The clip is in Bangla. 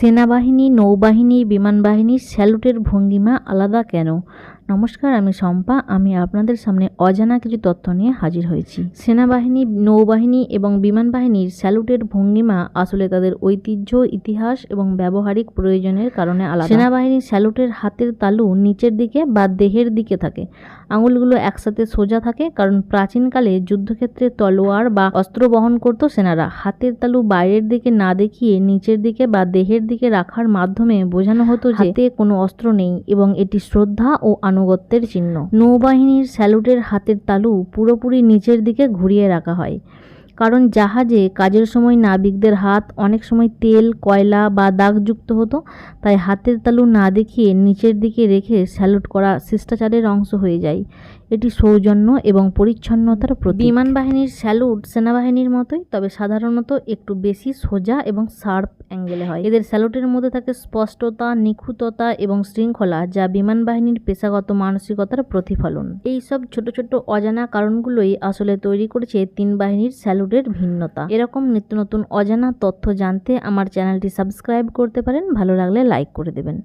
সেনাবাহিনী নৌবাহিনী বিমানবাহিনীর স্যালুটের ভঙ্গিমা আলাদা কেন? নমস্কার, আমি শম্পা। আমি আপনাদের সামনে অজানা কিছু তথ্য নিয়ে হাজির হয়েছি। সেনাবাহিনী, নৌবাহিনী এবং বিমান বাহিনীর স্যালুটের ভঙ্গিমা আসলে তাদের ঐতিহ্য, ইতিহাস এবং ব্যবহারিক প্রয়োজনের কারণে আলাদা। সেনাবাহিনীর স্যালুটের হাতের তালু নিচের দিকে বা দেহের দিকে থাকে। আঙুলগুলো একসাথে সোজা থাকে, কারণ প্রাচীনকালে যুদ্ধক্ষেত্রে তলোয়ার বা অস্ত্র বহন করত সেনারা। হাতের তালু বাইরের দিকে না দেখিয়ে নিচের দিকে বা দেহের দিকে রাখার মাধ্যমে বোঝানো হতো যে কোনো অস্ত্র নেই এবং এটি শ্রদ্ধা ও আনুগত্যের চিহ্ন। নৌবাহিনীর স্যালুটের হাতের তালু পুরোপুরি নিচের দিকে ঘুরিয়ে রাখা হয়। কারণ জাহাজে কাজের সময় নাবিকদের হাত অনেক সময় তেল, কয়লা বা দাগযুক্ত হতো, তাই হাতের তালু না দেখিয়ে নিচের দিকে রেখে স্যালুট করা শিষ্টাচারের অংশ হয়ে যায়। এটি সৌজন্য এবং পরিচ্ছন্নতার প্রতীক। বিমান বাহিনীর স্যালুট সেনাবাহিনীর মতোই, তবে সাধারণত একটু বেশি সোজা এবং শার্প অ্যাঙ্গেলে হয়। এদের স্যালুটের মধ্যে থাকে স্পষ্টতা, নিখুঁততা এবং শৃঙ্খলা, যা বিমান বাহিনীর পেশাগত মানসিকতার প্রতিফলন। এই সব ছোট ছোট অজানা কারণগুলোই আসলে তৈরি করেছে তিন বাহিনীর স্যালুটের ভিন্নতা। এরকম নিত্য নতুন অজানা তথ্য জানতে আমার চ্যানেলটি সাবস্ক্রাইব করতে পারেন, ভালো লাগলে লাইক করে দেবেন।